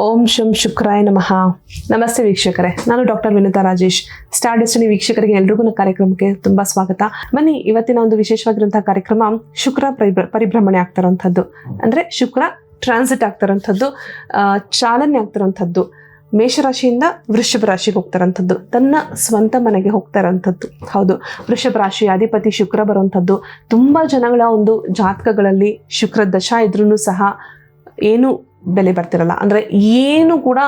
ಓಂ ಶಂ ಶುಕ್ರಾಯ ನಮಃ. ನಮಸ್ತೆ ವೀಕ್ಷಕರೇ. ನಾನು doctor Vinitha Rajesh. Star destiny ವೀಕ್ಷಕರಿಗೆ ಎಲ್ರಿಗೂ ಕಾರ್ಯಕ್ರಮಕ್ಕೆ ತುಂಬಾ ಸ್ವಾಗತ. ಬನ್ನಿ, ಇವತ್ತಿನ ಒಂದು ವಿಶೇಷವಾಗಿರುವಂತಹ ಕಾರ್ಯಕ್ರಮ ಶುಕ್ರ ಪರಿಭ್ರ- ಪರಿಭ್ರಮಣೆ ಆಗ್ತಾರಂಥದ್ದು. ಅಂದ್ರೆ ಶುಕ್ರ ಟ್ರಾನ್ಸಿಟ್ ಆಗ್ತಾರಂಥದ್ದು ಚಾಲನೆ ಆಗ್ತಾರಂಥದ್ದು, ಮೇಷರಾಶಿಯಿಂದ ವೃಷಭ ರಾಶಿಗೆ ಹೋಗ್ತಾರಂಥದ್ದು, ತನ್ನ ಸ್ವಂತ ಮನೆಗೆ ಹೋಗ್ತಾರಂಥದ್ದು. ಹೌದು, ವೃಷಭ ರಾಶಿ ಅಧಿಪತಿ ಶುಕ್ರ ಬರುವಂಥದ್ದು. ತುಂಬಾ ಜನಗಳ ಒಂದು ಜಾತಕಗಳಲ್ಲಿ ಶುಕ್ರ ದಶ ಇದ್ರೂ ಸಹ ಏನು ಬೆಲೆ ಬರ್ತಿರಲ್ಲ. ಅಂದರೆ ಏನು ಕೂಡ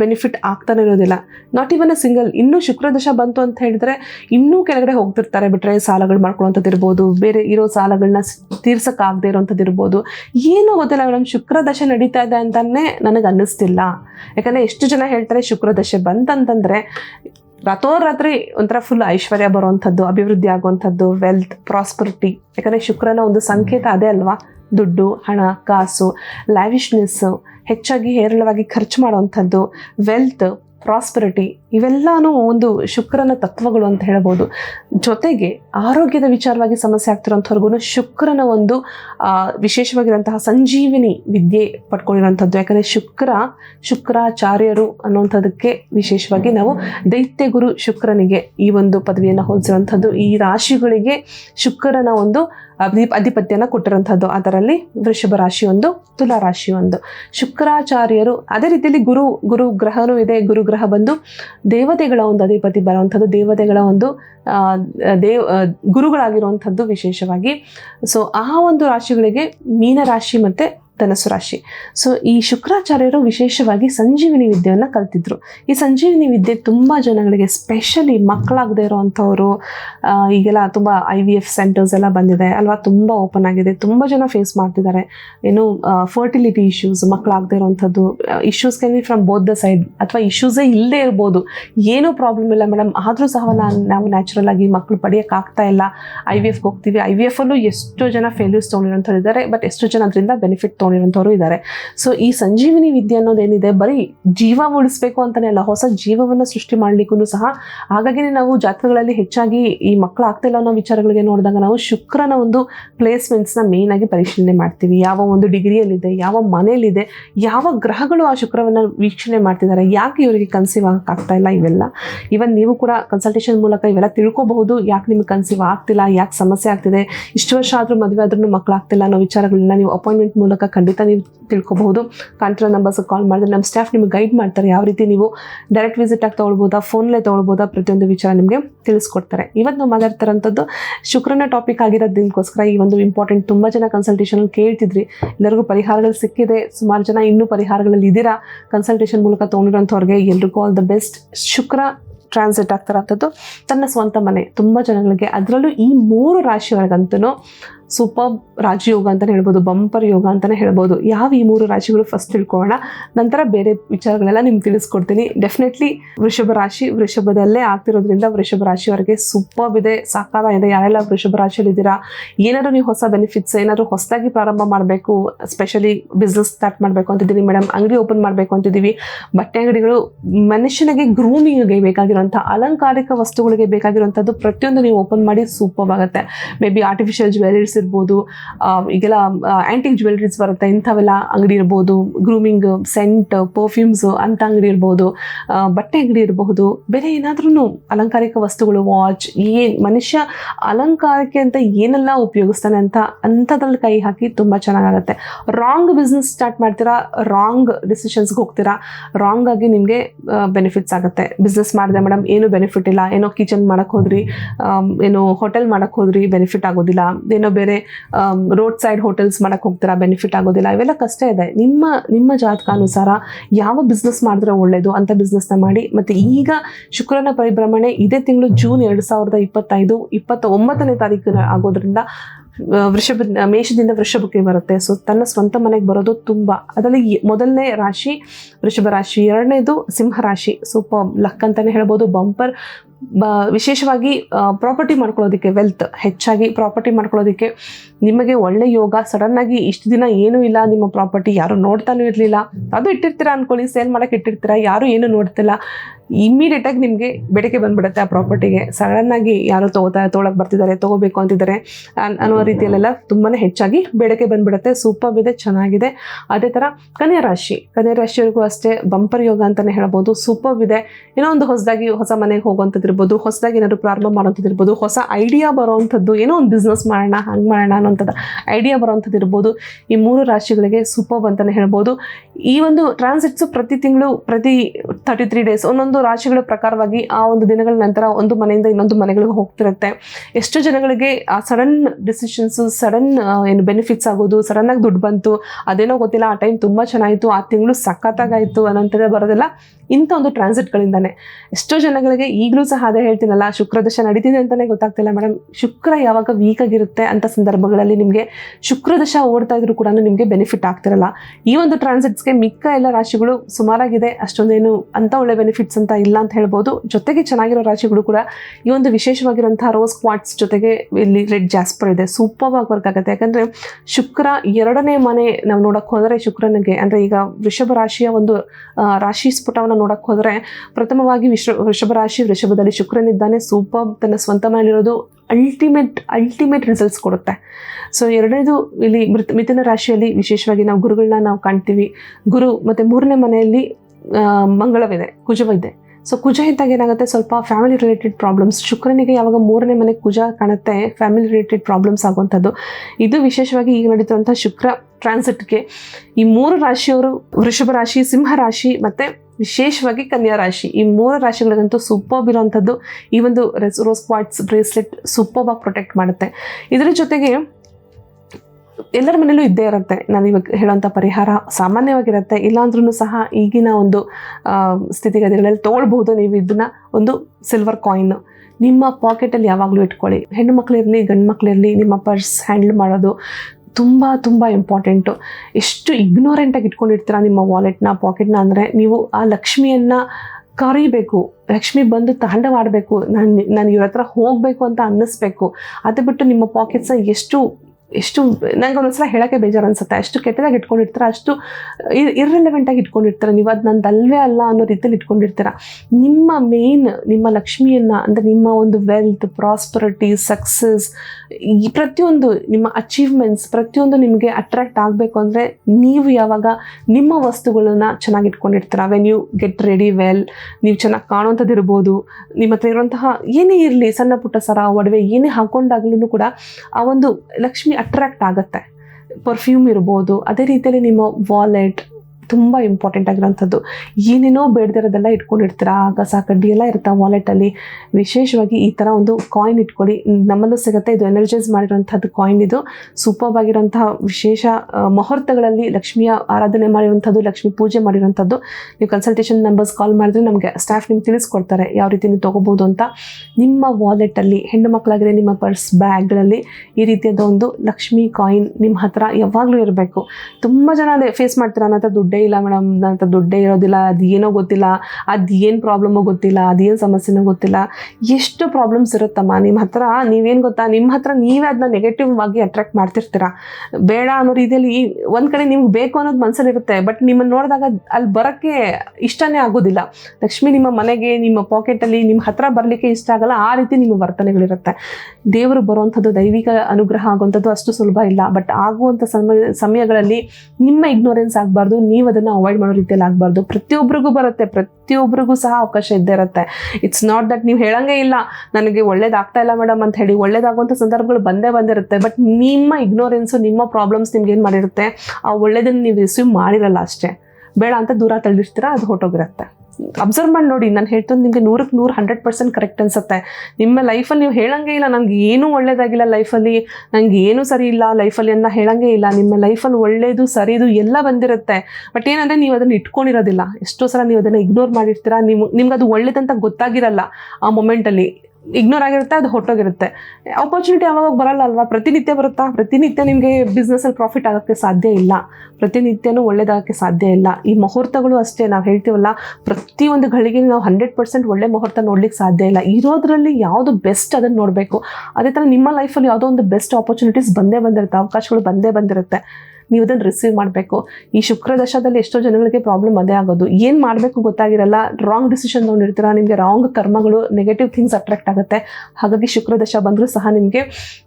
ಬೆನಿಫಿಟ್ ಆಗ್ತಾನೆ ಇರೋದಿಲ್ಲ. ನಾಟ್ ಈವನ್ ಅ ಸಿಂಗಲ್ ಇನ್ನೂ ಶುಕ್ರದಶ ಬಂತು ಅಂತ ಹೇಳಿದರೆ ಇನ್ನೂ ಕೆಳಗಡೆ ಹೋಗ್ತಿರ್ತಾರೆ ಬಿಟ್ಟರೆ ಸಾಲಗಳು ಮಾಡ್ಕೊಳ್ಳೋಂಥದ್ದು ಇರ್ಬೋದು, ಬೇರೆ ಇರೋ ಸಾಲಗಳನ್ನ ತೀರ್ಸೋಕ್ಕಾಗದೇ ಇರೋಂಥದ್ದು ಇರ್ಬೋದು. ಏನು ಗೊತ್ತಿಲ್ಲ ಮೇಡಮ್ ಶುಕ್ರದಶೆ ನಡೀತಾ ಇದೆ ಅಂತಲೇ ನನಗೆ ಅನ್ನಿಸ್ತಿಲ್ಲ. ಯಾಕಂದರೆ ಎಷ್ಟು ಜನ ಹೇಳ್ತಾರೆ ಶುಕ್ರದಶೆ ಬಂತಂತಂದ್ರೆ ರಾತ್ರೋರಾತ್ರಿ ಒಂಥರ ಫುಲ್ ಐಶ್ವರ್ಯ ಬರುವಂಥದ್ದು, ಅಭಿವೃದ್ಧಿ ಆಗುವಂಥದ್ದು ವೆಲ್ತ್ ಪ್ರಾಸ್ಪರಿಟಿ ಯಾಕಂದರೆ ಶುಕ್ರನ ಒಂದು ಸಂಕೇತ ಅದೇ ಅಲ್ವಾ? ದುಡ್ಡು, ಹಣ, ಕಾಸು ಲ್ಯಾವಿಶ್ನೆಸ್ಸು ಹೆಚ್ಚಾಗಿ ಹೇರಳವಾಗಿ ಖರ್ಚು ಮಾಡುವಂಥದ್ದು ವೆಲ್ತ್ ಪ್ರಾಸ್ಪರಿಟಿ ಇವೆಲ್ಲನೂ ಒಂದು ಶುಕ್ರನ ತತ್ವಗಳು ಅಂತ ಹೇಳ್ಬೋದು. ಜೊತೆಗೆ ಆರೋಗ್ಯದ ವಿಚಾರವಾಗಿ ಸಮಸ್ಯೆ ಆಗ್ತಿರೋಂಥವ್ರಿಗೂ ಶುಕ್ರನ ಒಂದು ವಿಶೇಷವಾಗಿರುವಂತಹ ಸಂಜೀವಿನಿ ವಿದ್ಯೆ ಪಡ್ಕೊಂಡಿರೋಂಥದ್ದು ಯಾಕಂದರೆ ಶುಕ್ರ, ಶುಕ್ರಾಚಾರ್ಯರು ಅನ್ನುವಂಥದ್ದಕ್ಕೆ ವಿಶೇಷವಾಗಿ ನಾವು ದೈತ್ಯ ಗುರು ಶುಕ್ರನಿಗೆ ಈ ಒಂದು ಪದವಿಯನ್ನು ಹೋಲಿಸಿರುವಂಥದ್ದು. ಈ ರಾಶಿಗಳಿಗೆ ಶುಕ್ರನ ಒಂದು ಅಧಿಪತ್ಯನ ಕೊಟ್ಟಿರುವಂಥದ್ದು. ಅದರಲ್ಲಿ ವೃಷಭ ರಾಶಿ ಒಂದು ತುಲಾ ರಾಶಿ ಒಂದು ಶುಕ್ರಾಚಾರ್ಯರು ಅದೇ ರೀತಿಯಲ್ಲಿ ಗುರು ಗುರು ಗ್ರಹನೂ ಇದೆ. ಗುರು ಗ್ರಹ ಬಂದು ದೇವತೆಗಳ ಒಂದು ಅಧಿಪತಿ ಬರುವಂಥದ್ದು. ದೇವತೆಗಳ ಒಂದು ದೇವ್ ಗುರುಗಳಾಗಿರುವಂಥದ್ದು ವಿಶೇಷವಾಗಿ. ಸೊ ಆ ಒಂದು ರಾಶಿಗಳಿಗೆ ಮೀನ ರಾಶಿ ಮತ್ತು ಧನಸ್ಸು ರಾಶಿ. ಸೊ ಈ ಶುಕ್ರಾಚಾರ್ಯರು ವಿಶೇಷವಾಗಿ ಸಂಜೀವಿನಿ ವಿದ್ಯೆಯನ್ನು ಕಲ್ತಿದ್ರು. ಈ ಸಂಜೀವಿನಿ ವಿದ್ಯೆ ತುಂಬ ಜನಗಳಿಗೆ ಸ್ಪೆಷಲಿ ಮಕ್ಕಳಾಗದೇ ಇರೋವಂಥವ್ರು ಈಗೆಲ್ಲ ತುಂಬ ಐ ವಿ ಎಫ್ ಸೆಂಟರ್ಸ್ ಎಲ್ಲ ಬಂದಿದೆ, ಅಲ್ವಾ? ತುಂಬ ಓಪನ್ ಆಗಿದೆ, ತುಂಬ ಜನ ಫೇಸ್ ಮಾಡ್ತಿದ್ದಾರೆ. ಏನು ಫರ್ಟಿಲಿಟಿ ಇಶ್ಯೂಸ್ ಮಕ್ಕಳಾಗದೇ ಇರೋವಂಥದ್ದು issues can be from both the side ಅಥವಾ ಇಶ್ಯೂಸೇ ಇಲ್ಲದೆ ಇರ್ಬೋದು. ಏನೂ ಪ್ರಾಬ್ಲಮ್ ಇಲ್ಲ ಮೇಡಮ್. ಆದರೂ ಸಹ ನಾನು ನಾವು ನ್ಯಾಚುರಲ್ ಆಗಿ ಮಕ್ಕಳು ಪಡೆಯೋಕ್ಕಾಗ್ತಾ ಇಲ್ಲ. ಐ ವಿ ಎಫ್ಗೆ ಹೋಗ್ತೀವಿ. ಐ ವಿ ಎಫಲ್ಲೂ ಎಷ್ಟೋ ಜನ ಫೇಲ್ಯೂರ್ಸ್ ತೊಗೊಂಡಿರೋಂಥವ್ರು ಇದ್ದಾರೆ ಬಟ್ ಎಷ್ಟೋ ಜನ ಅದರಿಂದ ಬೆನಿಫಿಟ್ ತೊಗೊಂಡಿರೋಂಥವ್ರು ಇದ್ದಾರೆ ಸೊ ಈ ಸಂಜೀವಿನಿ ವಿದ್ಯೆ ಅನ್ನೋದೇನಿದೆ ಬರೀ ಜೀವ ಉಳಿಸ್ಬೇಕು ಅಂತಲೇ ಅಲ್ಲ, ಹೊಸ ಜೀವವನ್ನು ಸೃಷ್ಟಿ ಮಾಡಲಿಕ್ಕೂ ಸಹ ಹಾಗಾಗಿನೇ ನಾವು ಜಾತ್ರೆಗಳಲ್ಲಿ ಹೆಚ್ಚಾಗಿ ಈ ಮಕ್ಕಳು ಆಗ್ತಿಲ್ಲ ಅನ್ನೋ ವಿಚಾರಗಳಿಗೆ ನೋಡಿದಾಗ ನಾವು ಶುಕ್ರನ ಒಂದು ಪ್ಲೇಸ್ಮೆಂಟ್ಸ್ನ ಮೇಯ್ನ್ ಆಗಿ ಪರಿಶೀಲನೆ ಮಾಡ್ತೀವಿ. ಯಾವ ಒಂದು ಡಿಗ್ರಿಯಲ್ಲಿದೆ, ಯಾವ ಮನೆಯಲ್ಲಿದೆ, ಯಾವ ಗ್ರಹಗಳು ಆ ಶುಕ್ರವನ್ನು ವೀಕ್ಷಣೆ ಮಾಡ್ತಿದ್ದಾರೆ, ಯಾಕೆ ಇವರಿಗೆ ಕನ್ಸೀವ್ ಆಗ್ತಾ ಇಲ್ಲ ಇವೆಲ್ಲ? ಇವನ್ ನೀವು ಕೂಡ ಕನ್ಸಲ್ಟೇಷನ್ ಮೂಲಕ ಇವೆಲ್ಲ ತಿಳ್ಕೋಬಹುದು, ಯಾಕೆ ನಿಮ್ಗೆ ಕನ್ಸೀವ್ ಆಗ್ತಿಲ್ಲ, ಯಾಕೆ ಸಮಸ್ಯೆ ಆಗ್ತಿದೆ, ಇಷ್ಟು ವರ್ಷ ಆದರೂ ಮದುವೆ ಆದ್ರೂ ಮಕ್ಕಳಾಗ್ತಿಲ್ಲ ಅನ್ನೋ ವಿಚಾರಗಳನ್ನ ನೀವು ಅಪಾಯಿಂಟ್ಮೆಂಟ್ ಮೂಲಕ ಖಂಡಿತ ನೀವು ತಿಳ್ಕೊಬಹುದು. ಕಾಂಟ್ರಾ ನಂಬರ್ಸ್ ಕಾಲ್ ಮಾಡಿದ್ರೆ ನಮ್ಮ ಸ್ಟಾಫ್ ನಿಮ್ಗೆ ಗೈಡ್ ಮಾಡ್ತಾರೆ ಯಾವ ರೀತಿ ನೀವು ಡೈರೆಕ್ಟ್ ವಿಸಿಟ್ ಆಗಿ ತೊಗೊಳ್ಬೋದಾ ಫೋನ್ಲೇ ತೊಗೊಳ್ಬೋದಾ ಪ್ರತಿಯೊಂದು ವಿಚಾರ ನಿಮಗೆ ತಿಳಿಸ್ಕೊಡ್ತಾರೆ. ಇವತ್ತು ನಾವು ಮಾತಾಡ್ತಾರಂಥದ್ದು ಶುಕ್ರನ ಟಾಪಿಕ್ ಆಗಿರೋದಕ್ಕೋಸ್ಕರ ಈ ಒಂದು ಇಂಪಾರ್ಟೆಂಟ್ ತುಂಬ ಜನ ಕನ್ಸಲ್ಟೇಷನ್ ಕೇಳ್ತಿದ್ರಿ. ಎಲ್ಲರಿಗೂ ಪರಿಹಾರಗಳು ಸಿಕ್ಕಿದೆ. ಸುಮಾರು ಜನ ಇನ್ನೂ ಪರಿಹಾರಗಳಲ್ಲಿ ಇದ್ದೀರಾ? ಕನ್ಸಲ್ಟೇಷನ್ ಮೂಲಕ ತೊಗೊಂಡಿರೋಂಥವ್ರಿಗೆ ಎಲ್ರಿಗೂ all the best Shukra transit ಆಗ್ತಾರಂಥದ್ದು ತನ್ನ ಸ್ವಂತ ಮನೆ. ತುಂಬ ಜನಗಳಿಗೆ ಅದರಲ್ಲೂ ಈ ಮೂರು ರಾಶಿಯವರೆಗಂತೂ ಸೂಪರ್ ರಾಜಯೋಗ ಅಂತಲೇ ಹೇಳ್ಬೋದು, ಬಂಪರ್ ಯೋಗ ಅಂತಲೇ ಹೇಳ್ಬೋದು. ಯಾವ ಈ ಮೂರು ರಾಶಿಗಳು ಫಸ್ಟ್ ತಿಳ್ಕೊಳ್ಳೋಣ. ನಂತರ ಬೇರೆ ವಿಚಾರಗಳೆಲ್ಲ ನಿಮ್ಗೆ ತಿಳಿಸ್ಕೊಡ್ತೀನಿ. ಡೆಫಿನೆಟ್ಲಿ ವೃಷಭ ರಾಶಿ, ವೃಷಭದಲ್ಲೇ ಆಗ್ತಿರೋದ್ರಿಂದ ವೃಷಭ ರಾಶಿಯವರೆಗೆ ಸೂಪರ್ ಇದೆ. ಸಾಕಾರ ಇದೆ. ಯಾರೆಲ್ಲ ವೃಷಭ ರಾಶಿಯಲ್ಲಿ ಇದ್ದೀರಾ? ಏನಾದ್ರು ನೀವು ಹೊಸ ಬೆನಿಫಿಟ್ಸ್ ಏನಾದರೂ ಹೊಸದಾಗಿ ಪ್ರಾರಂಭ ಮಾಡಬೇಕು ಸ್ಪೆಷಲಿ ಬಿಸ್ನೆಸ್ ಸ್ಟಾರ್ಟ್ ಮಾಡಬೇಕು ಅಂತಿದ್ದೀನಿ ಮೇಡಮ್ ಅಂಗಡಿ ಓಪನ್ ಮಾಡಬೇಕು ಅಂತಿದ್ದೀವಿ. ಬಟ್ಟೆ ಅಂಗಡಿಗಳು ಮನುಷ್ಯನಿಗೆ ಗ್ರೂಮಿಂಗ್ಗೆ ಬೇಕಾಗಿರುವಂಥ ಅಲಂಕಾರಿಕ ವಸ್ತುಗಳಿಗೆ ಬೇಕಾಗಿರುವಂಥದ್ದು ಪ್ರತಿಯೊಂದು ನೀವು ಓಪನ್ ಮಾಡಿ ಸೂಪರ್ ಆಗುತ್ತೆ. ಮೇ ಬಿ ಆರ್ಟಿಫಿಷಿಯಲ್ ಜ್ಯುವೆಲರೀಸ್ ಇರ್ಬೋದು ಈಗೆಲ್ಲ ಆ್ಯಂಟಿಕ್ ಜ್ಯುವೆಲ್ರೀಸ್ ಬರುತ್ತೆ, ಇಂಥವೆಲ್ಲ ಅಂಗಡಿ ಇರ್ಬೋದು ಗ್ರೂಮಿಂಗ್ ಸೆಂಟ್ ಪರ್ಫ್ಯೂಮ್ಸ್ ಅಂಥ ಅಂಗಡಿ ಇರ್ಬೋದು ಬಟ್ಟೆ ಅಂಗಡಿ ಇರಬಹುದು ಬೇರೆ ಏನಾದ್ರೂ ಅಲಂಕಾರಿಕ ವಸ್ತುಗಳು ವಾಚ್ ಏನು, ಮನುಷ್ಯ ಅಲಂಕಾರಕ್ಕೆ ಅಂತ ಏನೆಲ್ಲ ಉಪಯೋಗಿಸ್ತಾನೆ ಅಂತ ಅಂಥದ್ರಲ್ಲಿ ಕೈ ಹಾಕಿ ತುಂಬ ಚೆನ್ನಾಗಾಗುತ್ತೆ. ರಾಂಗ್ ಬಿಸ್ನೆಸ್ ಸ್ಟಾರ್ಟ್ ಮಾಡ್ತೀರಾ ರಾಂಗ್ ಡಿಸಿಷನ್ಸ್ಗೆ ಹೋಗ್ತೀರಾ ರಾಂಗ್ ಆಗಿ ನಿಮಗೆ ಬೆನಿಫಿಟ್ಸ್ ಆಗುತ್ತೆ. ಬಿಸ್ನೆಸ್ ಮಾಡಿದೆ ಮೇಡಮ್ ಏನೂ ಬೆನಿಫಿಟ್ ಇಲ್ಲ. ಏನೋ ಕಿಚನ್ ಮಾಡೋಕ್ಕೆ ಹೋದ್ರಿ ಏನೋ ಹೋಟೆಲ್ ಮಾಡೋಕ್ಕೆ ಹೋದ್ರಿ ಬೆನಿಫಿಟ್ ಆಗೋದಿಲ್ಲ. ಏನೋ ರೋಡ್ ಸೈಡ್ ಹೋಟೆಲ್ಸ್ ಮಾಡಕ್ಕೆ ಹೋಗ್ತೀರಾ ಬೆನಿಫಿಟ್ ಆಗೋದಿಲ್ಲ, ಇವೆಲ್ಲ ಕಷ್ಟ ಇದೆ. ನಿಮ್ಮ ನಿಮ್ಮ ಜಾತಕ ಅನುಸಾರ ಯಾವ ಬಿಸ್ನೆಸ್ ಮಾಡಿದ್ರೆ ಒಳ್ಳೇದು ಅಂತ ಬಿಸ್ನೆಸ್ನ ಮಾಡಿ. ಮತ್ತು ಈಗ ಶುಕ್ರನ ಪರಿಭ್ರಮಣೆ ಇದೇ ತಿಂಗಳು ಜೂನ್ ಎರಡು ಸಾವಿರದ ಇಪ್ಪತ್ತೈದು ಇಪ್ಪತ್ತ ಒಂಬತ್ತನೇ ತಾರೀಕು ಆಗೋದ್ರಿಂದ ವೃಷಭ, ಮೇಷದಿಂದ ವೃಷಭಕ್ಕೆ ಬರುತ್ತೆ. ಸೊ ತನ್ನ ಸ್ವಂತ ಮನೆಗೆ ಬರೋದು ತುಂಬ, ಅದರಲ್ಲಿ ಮೊದಲನೇ ರಾಶಿ ವೃಷಭ ರಾಶಿ, ಎರಡನೇದು ಸಿಂಹ ರಾಶಿ. ಪ, ಲಕ್ ಅಂತಲೇ ಹೇಳ್ಬೋದು ಬಂಪರ್ ವಿಶೇಷವಾಗಿ ಪ್ರಾಪರ್ಟಿ ಮಾಡ್ಕೊಳ್ಳೋದಕ್ಕೆ ವೆಲ್ತ್ ಹೆಚ್ಚಾಗಿ ಪ್ರಾಪರ್ಟಿ ಮಾಡ್ಕೊಳ್ಳೋದಕ್ಕೆ ನಿಮಗೆ ಒಳ್ಳೆ ಯೋಗ ಸಡನ್ ಆಗಿ ಇಷ್ಟು ದಿನ ಏನೂ ಇಲ್ಲ, ನಿಮ್ಮ ಪ್ರಾಪರ್ಟಿ ಯಾರು ನೋಡ್ತಾನೂ ಇರಲಿಲ್ಲ. ಅದು ಇಟ್ಟಿರ್ತೀರಾ ಅನ್ಕೊಳ್ಳಿ ಸೇಲ್ ಮಾಡಕ್ಕೆ ಇಟ್ಟಿರ್ತೀರಾ, ಯಾರು ಏನು ನೋಡ್ತಿಲ್ಲ. ಇಮ್ಮಿಡಿಯೇಟ್ ಆಗಿ ನಿಮಗೆ ಬೇಡಿಕೆ ಬಂದ್ಬಿಡುತ್ತೆ ಆ ಪ್ರಾಪರ್ಟಿಗೆ ಸಡನ್ ಆಗಿ ಯಾರು ತಗೋತಾ ತೊಗೊಳಕ್ ಬರ್ತಿದ್ದಾರೆ ತಗೋಬೇಕು ಅಂತಿದ್ದಾರೆ ಅನ್- ಅನ್ನೋ ರೀತಿಯಲ್ಲೆಲ್ಲ ತುಂಬಾ ಹೆಚ್ಚಾಗಿ ಬೇಡಿಕೆ ಬಂದ್ಬಿಡುತ್ತೆ. ಸೂಪರ್ ಇದೆ, ಚೆನ್ನಾಗಿದೆ. ಅದೇ ಥರ ಕನ್ಯಾ ರಾಶಿ. ಕನ್ಯಾ ರಾಶಿಯವರಿಗೂ ಅಷ್ಟೇ ಬಂಪರ್ ಯೋಗ ಅಂತಾನೆ ಹೇಳ್ಬೋದು. ಸೂಪರ್ ಇದೆ. ಏನೋ ಒಂದು ಹೊಸದಾಗಿ ಹೊಸ ಮನೆಗೆ ಹೋಗುವಂಥದ್ದು ಇರ್ಬೋದು, ಹೊಸದಾಗಿ ಏನಾದ್ರು ಪ್ರಾರಂಭ ಮಾಡೋಂಥದ್ದು ಇರ್ಬೋದು, ಹೊಸ ಐಡಿಯಾ ಬರೋವಂಥದ್ದು, ಏನೋ ಒಂದು ಬಿಸ್ನೆಸ್ ಮಾಡೋಣ, ಹಂಗೆ ಮಾಡೋಣ ಅನ್ನೋಂಥದ್ದು ಐಡಿಯಾ ಬರೋವಂಥದ್ದು ಇರ್ಬೋದು. ಈ ಮೂರು ರಾಶಿಗಳಿಗೆ ಸೂಪರ್ ಅಂತಾನೆ ಹೇಳ್ಬೋದು. ಈ ಒಂದು ಟ್ರಾನ್ಸಿಟ್ಸ್ ಪ್ರತಿ ತಿಂಗಳು, ಪ್ರತಿ ತರ್ಟಿ ತ್ರೀ ಡೇಸ್ ಒಂದೊಂದು ರಾಶಿಗಳ ಪ್ರಕಾರವಾಗಿ ಆ ಒಂದು ದಿನಗಳ ನಂತರ ಒಂದು ಮನೆಯಿಂದ ಇನ್ನೊಂದು ಮನೆಗಳಿಗೆ ಹೋಗ್ತಿರುತ್ತೆ. ಎಷ್ಟು ಜನಗಳಿಗೆ ಆ ಸಡನ್ ಡಿಸಿಷನ್ಸು ಸಡನ್ ಏನು ಬೆನಿಫಿಟ್ಸ್ ಆಗೋದು ಸಡನ್ ಆಗಿ ದುಡ್ಡು ಬಂತು, ಅದೇನೋ ಗೊತ್ತಿಲ್ಲ, ಆ ಟೈಮ್ ತುಂಬ ಚೆನ್ನಾಗಿತ್ತು, ಆ ತಿಂಗಳು ಸಖತ್ತಾಗಾಯಿತು ಅನ್ನೋಂಥದ್ದು ಬರೋದಿಲ್ಲ ಇಂಥ ಒಂದು ಟ್ರಾನ್ಸಿಟ್ಗಳಿಂದಾನೆ ಎಷ್ಟೋ ಜನಗಳಿಗೆ ಈಗಲೂ ಸಹ ಅದೇ ಹೇಳ್ತೀನಲ್ಲ, ಶುಕ್ರ ದಶ ನಡೀತಿದೆ ಅಂತಲೇ ಗೊತ್ತಾಗ್ತಿಲ್ಲ ಮೇಡಮ್ ಶುಕ್ರ ಯಾವಾಗ ವೀಕ್ ಆಗಿರುತ್ತೆ ಅಂತ ಸಂದರ್ಭಗಳಲ್ಲಿ ನಿಮಗೆ ಶುಕ್ರದಶ ಓಡ್ತಾ ಇದ್ರು ಕೂಡ ನಿಮಗೆ ಬೆನಿಫಿಟ್ ಆಗ್ತಿರಲ್ಲ. ಈ ಒಂದು ಟ್ರಾನ್ಸಿಟ್ಸ್ಗೆ ಮಿಕ್ಕ ಎಲ್ಲ ರಾಶಿಗಳು ಸುಮಾರಾಗಿದೆ, ಅಷ್ಟೊಂದೇನು ಅಂತ ಒಳ್ಳೆ ಬೆನಿಫಿಟ್ಸ್ ಅಂತ ಇಲ್ಲ ಅಂತ ಹೇಳ್ಬೋದು. ಜೊತೆಗೆ ಚೆನ್ನಾಗಿರೋ ರಾಶಿಗಳು ಕೂಡ ಈ ಒಂದು ವಿಶೇಷವಾಗಿರುವಂತಹ ರೋಸ್ ಕ್ವಾಟ್ಸ್ ಜೊತೆಗೆ ಇಲ್ಲಿ ರೆಡ್ ಜಾಸ್ಪರ್ ಇದೆ. ಸೂಪರ್ ಆಗಿ ವರ್ಕ್ ಆಗುತ್ತೆ. ಯಾಕಂದರೆ ಶುಕ್ರ ಎರಡನೇ ಮನೆ ನಾವು ನೋಡೋಕ್ಕೆ ಹೋದರೆ ಶುಕ್ರನಿಗೆ, ಅಂದರೆ ಈಗ ವೃಷಭ ರಾಶಿಯ ಒಂದು ರಾಶಿ ಸ್ಫುಟವನ್ನು ನೋಡೋಕ್ಕೆ ಹೋದರೆ ಪ್ರಥಮವಾಗಿ ವಿಶ್ವ ವೃಷಭ ರಾಶಿ ವೃಷಭದಲ್ಲಿ ಶುಕ್ರನಿದ್ದಾನೆ. ಸೂಪರ್ ತನ್ನ ಸ್ವಂತ ಮನೆಯಲ್ಲಿರೋದು ಅಲ್ಟಿಮೇಟ್ ಅಲ್ಟಿಮೇಟ್ ರಿಸಲ್ಟ್ಸ್ ಕೊಡುತ್ತೆ. ಸೊ ಎರಡನೇದು ಇಲ್ಲಿ ಮಿಥುನ ರಾಶಿಯಲ್ಲಿ ವಿಶೇಷವಾಗಿ ನಾವು ಗುರುಗಳನ್ನ ನಾವು ಕಾಣ್ತೀವಿ. ಗುರು ಮತ್ತು ಮೂರನೇ ಮನೆಯಲ್ಲಿ ಮಂಗಳವಿದೆ ಕುಜವಿದೆ ಸೊ ಕುಜ ಇದ್ದಾಗ ಏನಾಗುತ್ತೆ? ಸ್ವಲ್ಪ ಫ್ಯಾಮಿಲಿ ರಿಲೇಟೆಡ್ ಪ್ರಾಬ್ಲಮ್ಸ್ ಶುಕ್ರನಿಗೆ ಯಾವಾಗ ಮೂರನೇ ಮನೆ ಕುಜ ಕಾಣುತ್ತೆ ಫ್ಯಾಮಿಲಿ ರಿಲೇಟೆಡ್ ಪ್ರಾಬ್ಲಮ್ಸ್ ಆಗುವಂಥದ್ದು. ಇದು ವಿಶೇಷವಾಗಿ ಈಗ ನಡೀತಿರುವಂಥ ಶುಕ್ರ ಟ್ರಾನ್ಸಿಟ್ಗೆ ಈ ಮೂರು ರಾಶಿಯವರು, ವೃಷಭ ರಾಶಿ, ಸಿಂಹ ರಾಶಿ, ಮತ್ತು ವಿಶೇಷವಾಗಿ ಕನ್ಯಾ ರಾಶಿ. ಈ ಮೂರು ರಾಶಿಗಳಿಗಂತೂ ಸೂಪರ್ಬ್ ಇರುವಂಥದ್ದು. ಈ ಒಂದು ರೆಸ್ rose quartz bracelet superb protect ಮಾಡುತ್ತೆ. ಇದರ ಜೊತೆಗೆ ಎಲ್ಲರ ಮನೇಲೂ ಇದ್ದೇ ಇರುತ್ತೆ. ನಾನು ಇವಾಗ ಹೇಳೋಂಥ ಪರಿಹಾರ ಸಾಮಾನ್ಯವಾಗಿರುತ್ತೆ. ಇಲ್ಲಾಂದ್ರೂ ಸಹ ಈಗಿನ ಒಂದು ಸ್ಥಿತಿಗತಿಗಳಲ್ಲಿ ತೊಗೊಳ್ಬಹುದು ನೀವು ಇದನ್ನ ಒಂದು ಸಿಲ್ವರ್ ಕಾಯಿನ್ ನಿಮ್ಮ ಪಾಕೆಟಲ್ಲಿ ಯಾವಾಗಲೂ ಇಟ್ಕೊಳ್ಳಿ. ಹೆಣ್ಣು ಮಕ್ಕಳಿರಲಿ ಗಂಡು ಮಕ್ಕಳಿರಲಿ ನಿಮ್ಮ ಪರ್ಸ್ ಹ್ಯಾಂಡಲ್ ಮಾಡೋದು ತುಂಬ ತುಂಬ ಇಂಪಾರ್ಟೆಂಟು ಎಷ್ಟು ಇಗ್ನೋರೆಂಟಾಗಿ ಇಟ್ಕೊಂಡಿರ್ತೀರ ನಿಮ್ಮ ವಾಲೆಟ್ನ ಪಾಕೆಟ್ನ ಅಂದರೆ ನೀವು ಆ ಲಕ್ಷ್ಮಿಯನ್ನು ಕರಿಬೇಕು. ಲಕ್ಷ್ಮಿ ಬಂದು ತಾಂಡವಾಡಬೇಕು. ನಾನು ನಾನು ಇವ್ರ ಹತ್ರ ಹೋಗಬೇಕು ಅಂತ ಅನ್ನಿಸ್ಬೇಕು. ಅದು ಬಿಟ್ಟು ನಿಮ್ಮ ಪಾಕೆಟ್ಸ್ನ ಎಷ್ಟು ಎಷ್ಟು ನಂಗೆ ಒಂದೊಂದ್ಸಲ ಹೇಳೋಕ್ಕೆ ಬೇಜಾರು ಅನ್ಸುತ್ತೆ ಅಷ್ಟು ಕೆಟ್ಟದಾಗಿ ಇಟ್ಕೊಂಡಿರ್ತೀರ, ಅಷ್ಟು ಇರ್ರೆಲೆವೆಂಟಾಗಿ ಇಟ್ಕೊಂಡಿರ್ತೀರ. ನೀವು ಅದು ನಂದಲ್ವೇ ಅಲ್ಲ ಅನ್ನೋ ರೀತಿಯಲ್ಲಿ ಇಟ್ಕೊಂಡಿರ್ತೀರ. ನಿಮ್ಮ ಮೇನ್ ನಿಮ್ಮ ಲಕ್ಷ್ಮಿಯನ್ನು ಅಂದರೆ ನಿಮ್ಮ ಒಂದು ವೆಲ್ತ್ ಪ್ರಾಸ್ಪರಿಟಿ ಸಕ್ಸಸ್ ಈ ಪ್ರತಿಯೊಂದು ನಿಮ್ಮ ಅಚೀವ್ಮೆಂಟ್ಸ್ ಪ್ರತಿಯೊಂದು ನಿಮಗೆ ಅಟ್ರಾಕ್ಟ್ ಆಗಬೇಕು ಅಂದರೆ ನೀವು ಯಾವಾಗ ನಿಮ್ಮ ವಸ್ತುಗಳನ್ನ ಚೆನ್ನಾಗಿ ಇಟ್ಕೊಂಡಿರ್ತೀರ. When you get ready well ನೀವು ಚೆನ್ನಾಗಿ ಕಾಣುವಂಥದ್ದು ಇರ್ಬೋದು. ನಿಮ್ಮ ಹತ್ರ ಇರುವಂತಹ ಏನೇ ಇರಲಿ, ಸಣ್ಣ ಪುಟ್ಟ ಸರ, ಒಡವೆ ಏನೇ ಹಾಕೊಂಡಾಗ್ಲೂ ಕೂಡ ಆ ಒಂದು ಲಕ್ಷ್ಮಿ ಅಟ್ರಾಕ್ಟ್ ಆಗುತ್ತೆ. ಪರ್ಫ್ಯೂಮ್ ಇರ್ಬೋದು ಅದೇ ರೀತಿಯಲ್ಲಿ ನಿಮ್ಮ ವಾಲೆಟ್ ತುಂಬ ಇಂಪಾರ್ಟೆಂಟ್ ಆಗಿರೋಂಥದ್ದು ಏನೇನೋ ಬೇಡದಿರೋದೆಲ್ಲ ಇಟ್ಕೊಂಡಿರ್ತೀರ? ಕಸ ಕಡ್ಡಿ ಎಲ್ಲ ಇರ್ತಾವೆ ವಾಲೆಟಲ್ಲಿ ವಿಶೇಷವಾಗಿ ಈ ಥರ ಒಂದು ಕಾಯಿನ್ ಇಟ್ಕೊಳ್ಳಿ. ನಮ್ಮಲ್ಲೂ ಸಿಗುತ್ತೆ. ಇದು ಎನರ್ಜೈಸ್ ಮಾಡಿರೋಂಥದ್ದು ಕಾಯಿನ್ ಇದು. ಸೂಪರ್ಬ್ ಆಗಿರೋಂತಹ ವಿಶೇಷ ಮುಹೂರ್ತಗಳಲ್ಲಿ ಲಕ್ಷ್ಮಿಯ ಆರಾಧನೆ ಮಾಡಿರೋಂಥದ್ದು ಲಕ್ಷ್ಮಿ ಪೂಜೆ ಮಾಡಿರುವಂಥದ್ದು. ನೀವು ಕನ್ಸಲ್ಟೇಷನ್ ನಂಬರ್ಸ್ ಕಾಲ್ ಮಾಡಿದ್ರೆ ನಮಗೆ ಸ್ಟಾಫ್ ನಿಮ್ಗೆ ತಿಳಿಸ್ಕೊಡ್ತಾರೆ ಯಾವ ರೀತಿ ನೀವು ತೊಗೋಬೋದು ಅಂತ. ನಿಮ್ಮ ವಾಲೆಟಲ್ಲಿ ಹೆಣ್ಣು ಮಕ್ಕಳಾಗಿದೆ ನಿಮ್ಮ ಪರ್ಸ್ ಬ್ಯಾಗ್ಗಳಲ್ಲಿ ಈ ರೀತಿಯಾದ ಒಂದು ಲಕ್ಷ್ಮಿ ಕಾಯಿನ್ ನಿಮ್ಮ ಹತ್ರ ಯಾವಾಗಲೂ ಇರಬೇಕು. ತುಂಬ ಜನ ಅದೇ ಫೇಸ್ ಮಾಡ್ತೀರಾ ಅನ್ನೋ ಹತ್ರ ದುಡ್ಡೇ ಇಲ್ಲ ಮೇಡಮ್. ನನ್ನ ಹತ್ರ ದುಡ್ಡೇ ಇರೋದಿಲ್ಲ ಅದು ಗೊತ್ತಿಲ್ಲ ಅದು ಏನು ಪ್ರಾಬ್ಲಮ್ಮೋ ಗೊತ್ತಿಲ್ಲ, ಅದೇನು ಸಮಸ್ಯೆನೋ ಗೊತ್ತಿಲ್ಲ. ಎಷ್ಟು ಪ್ರಾಬ್ಲಮ್ಸ್ ಇರುತ್ತಮ್ಮ? ನಿಮ್ಮ ಹತ್ರ ನೀವೇನು ಗೊತ್ತಾ? ನಿಮ್ಮ ಹತ್ರ ನೀವೇ ಅದನ್ನ ನೆಗೆಟಿವ್ ಆಗಿ ಅಟ್ರಾಕ್ಟ್ ಮಾಡ್ತಿರ್ತೀರಾ? ಬೇಡ ಅನ್ನೋ ರೀತಿಯಲ್ಲಿ ಒಂದು ಕಡೆ ನಿಮ್ಗೆ ಬೇಕು ಅನ್ನೋದು ಮನಸ್ಸಲ್ಲಿ ಇರುತ್ತೆ ಬಟ್ ನಿಮ್ಮನ್ನು ನೋಡಿದಾಗ ಅಲ್ಲಿ ಬರೋಕ್ಕೆ ಇಷ್ಟನೇ ಆಗೋದಿಲ್ಲ. ಲಕ್ಷ್ಮಿ ನಿಮ್ಮ ಮನೆಗೆ, ನಿಮ್ಮ ಪಾಕೆಟಲ್ಲಿ ನಿಮ್ಮ ಹತ್ರ ಬರಲಿಕ್ಕೆ ಇಷ್ಟ ಆಗಲ್ಲ, ಆ ರೀತಿ ನಿಮ್ಮ ವರ್ತನೆಗಳಿರುತ್ತೆ. ದೇವರು ಬರುವಂಥದ್ದು ದೈವಿಕ ಅನುಗ್ರಹ ಆಗುವಂಥದ್ದು ಅಷ್ಟು ಸುಲಭ ಇಲ್ಲ ಬಟ್ ಆಗುವಂಥ ಸಮಯ, ಸಮಯಗಳಲ್ಲಿ ನಿಮ್ಮ ಇಗ್ನೋರೆನ್ಸ್ ಆಗಬಾರ್ದು, ನೀವು ಅದನ್ನು ಅವಾಯ್ಡ್ ಮಾಡೋ ರೀತಿಯಲ್ಲಿ ಆಗಬಾರ್ದು. ಪ್ರತಿಯೊಬ್ಬರಿಗೂ ಬರುತ್ತೆ. ಪ್ರತಿಯೊಬ್ಬರಿಗೂ ಸಹ ಅವಕಾಶ ಇದ್ದೇ ಇರುತ್ತೆ. ಇಟ್ಸ್ ನಾಟ್ ದಟ್ ನೀವು ಹೇಳಂಗೆ ಇಲ್ಲ. ನನಗೆ ಒಳ್ಳೇದಾಗ್ತಾ ಇಲ್ಲ ಮೇಡಮ್ ಅಂತ ಹೇಳಿ ಒಳ್ಳೇದಾಗುವಂಥ ಸಂದರ್ಭಗಳು ಬಂದೇ ಬಂದಿರುತ್ತೆ. ಬಟ್ ನಿಮ್ಮ ಇಗ್ನೋರೆನ್ಸು ನಿಮ್ಮ ಪ್ರಾಬ್ಲಮ್ಸ್ ನಿಮ್ಗೆ ಏನು ಮಾಡಿರುತ್ತೆ? ಆ ಒಳ್ಳೇದನ್ನು ನೀವು ರಿಸೀವ್ ಮಾಡಿರಲ್ಲ ಅಷ್ಟೇ. ಬೇಡ ಅಂತ ದೂರ ತಳ್ಳಿರ್ತೀರ? ಅದು ಹೊಟ್ಟೋಗಿರುತ್ತೆ ಅಬ್ಸರ್ವ್ ಮಾಡಿ ನೋಡಿ, ನಾನು ಹೇಳ್ತಂದು ನಿಮಗೆ ನೂರಕ್ಕೆ ನೂರು ಹಂಡ್ರೆಡ್ ಪರ್ಸೆಂಟ್ ಕರೆಕ್ಟ್ ಅನ್ಸುತ್ತೆ. ನಿಮ್ಮ ಲೈಫಲ್ಲಿ ನೀವು ಹೇಳಂಗೇ ಇಲ್ಲ ನನಗೆ ಏನೂ ಒಳ್ಳೇದಾಗಿಲ್ಲ ಲೈಫಲ್ಲಿ ನನಗೆ ಏನೂ ಸರಿ ಇಲ್ಲ ಲೈಫಲ್ಲಿ ಎಲ್ಲ ಹೇಳಂಗೇ ಇಲ್ಲ. ನಿಮ್ಮ ಲೈಫಲ್ಲಿ ಒಳ್ಳೇದು, ಸರಿದು ಎಲ್ಲ ಬಂದಿರುತ್ತೆ. ಬಟ್ ಏನಂದರೆ ನೀವು ಅದನ್ನು ಇಟ್ಕೊಂಡಿರೋದಿಲ್ಲ. ಎಷ್ಟೋ ಸಲ ನೀವು ಅದನ್ನು ಇಗ್ನೋರ್ ಮಾಡಿರ್ತೀರಾ ನಿಮ್ಮ ನಿಮ್ಗೆ ಅದು ಒಳ್ಳೇದಂತ ಗೊತ್ತಾಗಿರಲ್ಲ ಆ ಮೊಮೆಂಟಲ್ಲಿ ಇಗ್ನೋರ್ ಆಗಿರುತ್ತೆ, ಅದು ಹೊಟ್ಟೋಗಿರುತ್ತೆ ಆಪರ್ಚುನಿಟಿ ಯಾವಾಗ ಬರಲ್ಲ ಅಲ್ವಾ? ಪ್ರತಿನಿತ್ಯ ಬರುತ್ತಾ? ಪ್ರತಿನಿತ್ಯ ನಿಮಗೆ ಬಿಸ್ನೆಸ್ಸಲ್ಲಿ ಪ್ರಾಫಿಟ್ ಆಗೋಕ್ಕೆ ಸಾಧ್ಯ ಇಲ್ಲ. ಪ್ರತಿನಿತ್ಯನೂ ಒಳ್ಳೇದಾಗಕ್ಕೆ ಸಾಧ್ಯ ಇಲ್ಲ. ಈ ಮುಹೂರ್ತಗಳು ಅಷ್ಟೇ, ನಾವು ಹೇಳ್ತೀವಲ್ಲ, ಪ್ರತಿಯೊಂದು ಗಳಿಗೆ ನಾವು ಹಂಡ್ರೆಡ್ ಪರ್ಸೆಂಟ್ ಒಳ್ಳೆ ಮುಹೂರ್ತ ನೋಡ್ಲಿಕ್ಕೆ ಸಾಧ್ಯ ಇಲ್ಲ. ಇರೋದ್ರಲ್ಲಿ ಯಾವುದು ಬೆಸ್ಟ್ ಅದನ್ನು ನೋಡಬೇಕು. ಅದೇ ಥರ ನಿಮ್ಮ ಲೈಫಲ್ಲಿ ಯಾವುದೋ ಒಂದು ಬೆಸ್ಟ್ ಆಪರ್ಚುನಿಟೀಸ್ ಬಂದೇ ಬಂದಿರುತ್ತೆ, ಅವಕಾಶಗಳು ಬಂದೇ ಬಂದಿರುತ್ತೆ. ನೀವು ಅದನ್ನು ರಿಸೀವ್ ಮಾಡಬೇಕು. ಈ ಶುಕ್ರ ದಶದಲ್ಲಿ ಎಷ್ಟೋ ಜನಗಳಿಗೆ ಪ್ರಾಬ್ಲಮ್ ಅದೇ ಆಗೋದು. ಏನು ಮಾಡಬೇಕು ಗೊತ್ತಾಗಿರಲ್ಲ. ರಾಂಗ್ ಡಿಸಿಷನ್ ತೊಗೊಂಡಿರ್ತೀರ, ನಿಮಗೆ ರಾಂಗ್ ಕರ್ಮಗಳು ನೆಗೆಟಿವ್ ಥಿಂಗ್ಸ್ ಅಟ್ರಾಕ್ಟ್ ಆಗುತ್ತೆ. ಹಾಗಾಗಿ ಶುಕ್ರ ದಶ ಬಂದರೂ ಸಹ ನಿಮಗೆ,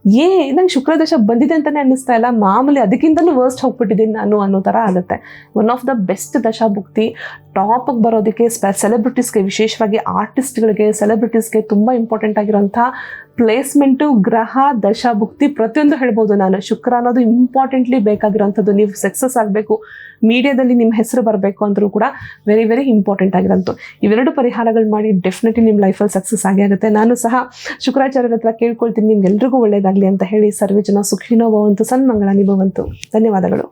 ಏ, ನಂಗೆ ಶುಕ್ರ ದಶ ಬಂದಿದೆ ಅಂತಲೇ ಅನ್ನಿಸ್ತಾ ಇಲ್ಲ. ಮಾಮೂಲಿ ಅದಕ್ಕಿಂತಲೂ ವರ್ಸ್ಟ್ ಹೋಗ್ಬಿಟ್ಟಿದ್ದೀನಿ ನಾನು ಅನ್ನೋ ಥರ ಆಗುತ್ತೆ. ಒನ್ ಆಫ್ ದ ಬೆಸ್ಟ್ ದಶಾಭುಕ್ತಿ ಟಾಪಿಗೆ ಬರೋದಕ್ಕೆ ಸ್ಪೆ ಸೆಲೆಬ್ರಿಟೀಸ್ಗೆ ವಿಶೇಷವಾಗಿ ಆರ್ಟಿಸ್ಟ್ಗಳಿಗೆ ಸೆಲೆಬ್ರಿಟೀಸ್ಗೆ ತುಂಬ ಇಂಪಾರ್ಟೆಂಟ್ ಆಗಿರೋಂಥ ಪ್ಲೇಸ್ಮೆಂಟು ಗ್ರಹ, ದಶಾಭುಕ್ತಿ ಪ್ರತಿಯೊಂದು ಹೇಳ್ಬೋದು ನಾನು. ಶುಕ್ರ ಅನ್ನೋದು ಇಂಪಾರ್ಟೆಂಟ್ಲಿ ಬೇಕಾಗಿರೋಂಥದ್ದು ನೀವು ಸಕ್ಸಸ್ ಆಗಬೇಕು ಮೀಡಿಯಾದಲ್ಲಿ ನಿಮ್ಮ ಹೆಸರು ಬರಬೇಕು ಅಂದರೂ ಕೂಡ ವೆರಿ ವೆರಿ ಇಂಪಾರ್ಟೆಂಟ್ ಆಗಿರೋದು ಇವೆರಡು ಪರಿಹಾರಗಳು ಮಾಡಿ ಡೆಫಿನೆಟ್ಲಿ ನಿಮ್ಮ ಲೈಫಲ್ಲಿ ಸಕ್ಸಸ್ ಆಗೇ ಆಗುತ್ತೆ. ನಾನು ಸಹ ಶುಕ್ರಾಚಾರ್ಯರ ಹತ್ರ ಕೇಳ್ಕೊಳ್ತೀನಿ, ನಿಮ್ಗೆಲ್ರಿಗೂ ಒಳ್ಳೇದಾಗಲಿ ಅಂತ ಹೇಳಿ. ಸರ್ವೇ ಜನ ಸುಖಿನೋ ಭವಂತು ಸನ್ಮಂಗಳ ನಿಭವಂತು ಧನ್ಯವಾದಗಳು.